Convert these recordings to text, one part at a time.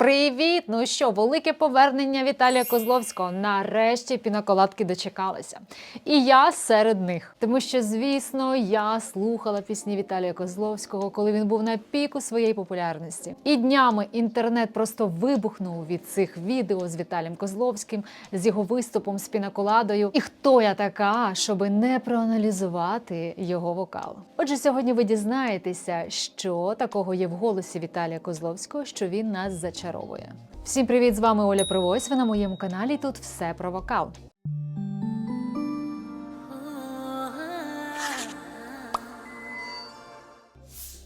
Привіт! Ну що, велике повернення Віталія Козловського. Нарешті пінаколадки дочекалися. І я серед них. Тому що, звісно, я слухала пісні Віталія Козловського, коли він був на піку своєї популярності. І днями інтернет просто вибухнув від цих відео з Віталієм Козловським, з його виступом з пінаколадою. І хто я така, щоби не проаналізувати його вокал? Отже, сьогодні ви дізнаєтеся, що такого є в голосі Віталія Козловського, що він нас зачаровує. Всім привіт! З вами Оля Привось. Ви на моєму каналі. Тут все про вокал.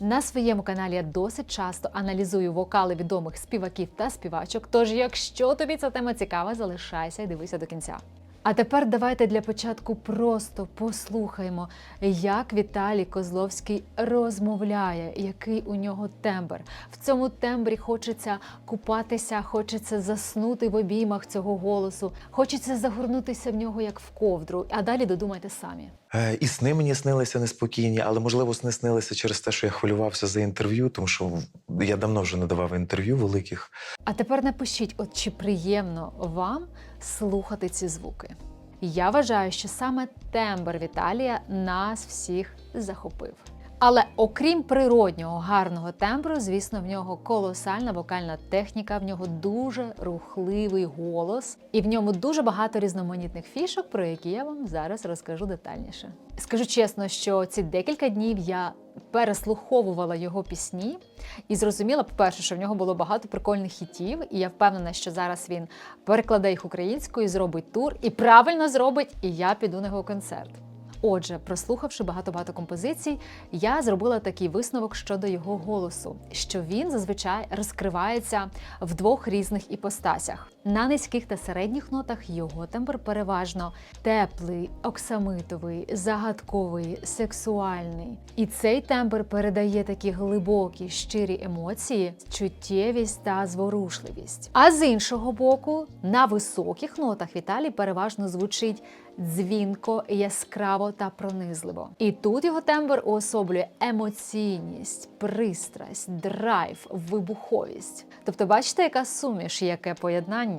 На своєму каналі я досить часто аналізую вокали відомих співаків та співачок. Тож, якщо тобі ця тема цікава, залишайся і дивися до кінця. А тепер давайте для початку просто послухаємо, як Віталій Козловський розмовляє, який у нього тембр. В цьому тембрі хочеться купатися, хочеться заснути в обіймах цього голосу, хочеться загорнутися в нього як в ковдру. А далі додумайте самі. Е, І сни мені снилися неспокійні, але можливо сни снилися через те, що я хвилювався за інтерв'ю, тому що я давно вже не давав інтерв'ю великих. А тепер напишіть, от чи приємно вам слухати ці звуки. Я вважаю, що саме тембр Віталія нас всіх захопив. Але окрім природнього гарного тембру, звісно, в нього колосальна вокальна техніка, в нього дуже рухливий голос, і в ньому дуже багато різноманітних фішок, про які я вам зараз розкажу детальніше. Скажу чесно, що ці декілька днів я переслуховувала його пісні і зрозуміла, по-перше, що в нього було багато прикольних хітів, і я впевнена, що зараз він перекладе їх українською, зробить тур і правильно зробить, і я піду на його концерт. Отже, прослухавши багато-багато композицій, я зробила такий висновок щодо його голосу, що він зазвичай розкривається в двох різних іпостасях. На низьких та середніх нотах його тембр переважно теплий, оксамитовий, загадковий, сексуальний. І цей тембр передає такі глибокі, щирі емоції, чуттєвість та зворушливість. А з іншого боку, на високих нотах Віталій переважно звучить дзвінко, яскраво та пронизливо. І тут його тембр уособлює емоційність, пристрасть, драйв, вибуховість. Тобто, бачите, яка суміш, яке поєднання.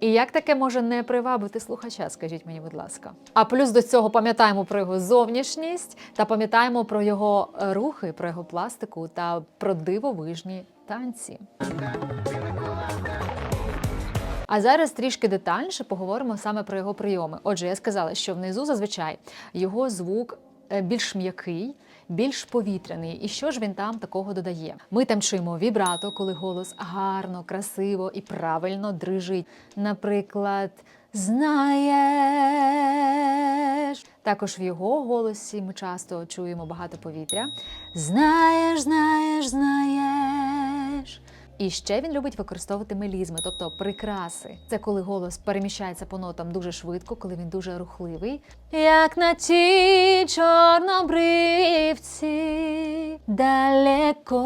І як таке може не привабити слухача, скажіть мені, будь ласка. А плюс до цього пам'ятаємо про його зовнішність та пам'ятаємо про його е, рухи, про його пластику та про дивовижні танці. А зараз трішки детальніше поговоримо саме про його прийоми. Отже, я сказала, що внизу зазвичай його звук е, більш м'який, більш повітряний. І що ж він там такого додає? Ми там чуємо вібрато, коли голос гарно, красиво і правильно дрижить. Наприклад, знаєш. Також в його голосі ми часто чуємо багато повітря. Знаєш, знаєш, знаєш. І ще він любить використовувати мелізми, тобто прикраси. Це коли голос переміщається по нотам дуже швидко, коли він дуже рухливий. Як на тій чорнобривці далеко.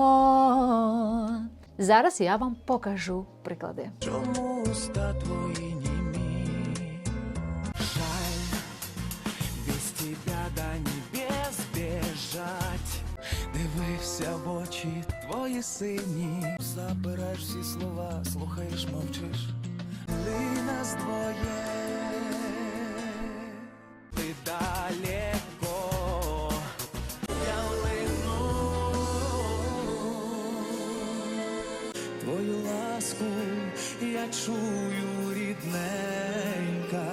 Зараз я вам покажу приклади. Чому уста твої німі? Жаль, без тебя до небес бежать. Дивився в очі твої сині. Забираєш всі слова, слухаєш, мовчиш. Ли нас двоє. Ти далеко. Я лину. Твою ласку я чую рідненька.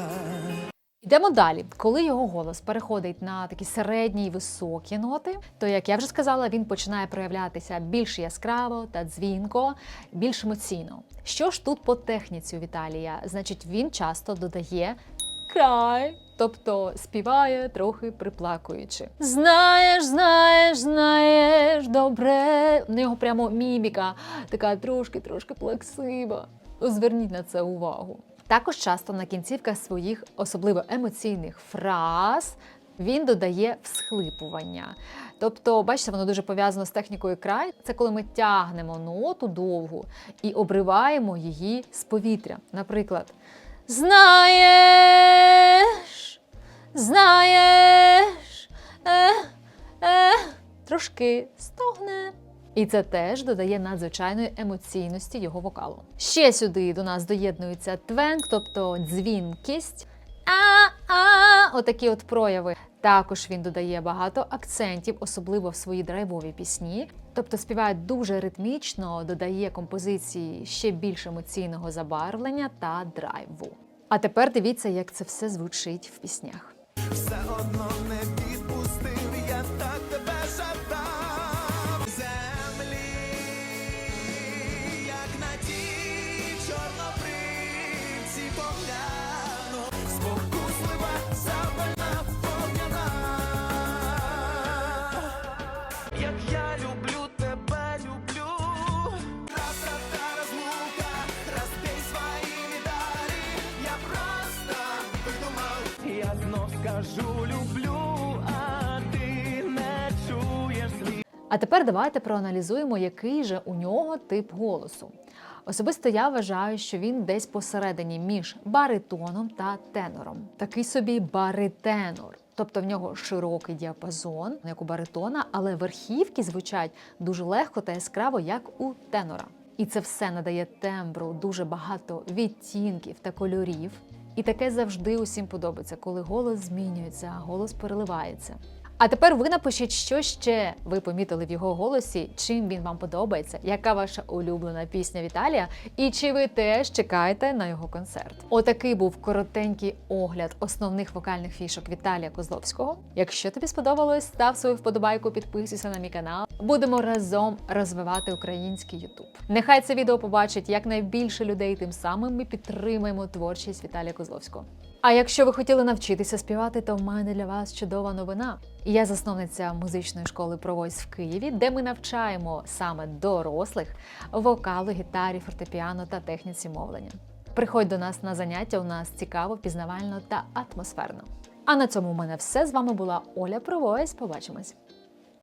Йдемо далі. Коли його голос переходить на такі середні й високі ноти, то, як я вже сказала, він починає проявлятися більш яскраво та дзвінко, більш емоційно. Що ж тут по техніці у Віталія? Значить, він часто додає край, тобто співає трохи приплакуючи. Знаєш, знаєш, знаєш, добре. В нього прямо міміка, така трошки-трошки плаксива. Зверніть на це увагу. Також часто на кінцівках своїх особливо емоційних фраз він додає всхлипування. Тобто, бачите, воно дуже пов'язано з технікою край. Це коли ми тягнемо ноту довгу і обриваємо її з повітря. Наприклад, знаєш, знаєш, е, е, трошки стогне. І це теж додає надзвичайної емоційності його вокалу. Ще сюди до нас доєднується твенк, тобто дзвінкість. А-а, отакі от прояви. Також він додає багато акцентів, особливо в свої драйвові пісні. Тобто співає дуже ритмічно, додає композиції ще більш емоційного забарвлення та драйву. А тепер дивіться, як це все звучить в піснях. Все одно не відпустив, я так тебе жадав Я знов скажу люблю, а ти не чуєш слів. А тепер давайте проаналізуємо, який же у нього тип голосу. Особисто я вважаю, що він десь посередині між баритоном та тенором. Такий собі баритенор. Тобто в нього широкий діапазон, як у баритона, але верхівки звучать дуже легко та яскраво, як у тенора. І це все надає тембру дуже багато відтінків та кольорів. І таке завжди усім подобається, коли голос змінюється, голос переливається. А тепер ви напишіть, що ще ви помітили в його голосі, чим він вам подобається, яка ваша улюблена пісня Віталія, і чи ви теж чекаєте на його концерт. Отакий був коротенький огляд основних вокальних фішок Віталія Козловського. Якщо тобі сподобалось, став свою вподобайку, підписуйся на мій канал. Будемо разом розвивати український Ютуб. Нехай це відео побачить якнайбільше людей, тим самим ми підтримаємо творчість Віталія Козловського. А якщо ви хотіли навчитися співати, то в мене для вас чудова новина. Я засновниця музичної школи Провойс в Києві, де ми навчаємо саме дорослих вокалу, гітарі, фортепіано та техніці мовлення. Приходь до нас на заняття, у нас цікаво, пізнавально та атмосферно. А на цьому у мене все. З вами була Оля Провойс. Побачимось.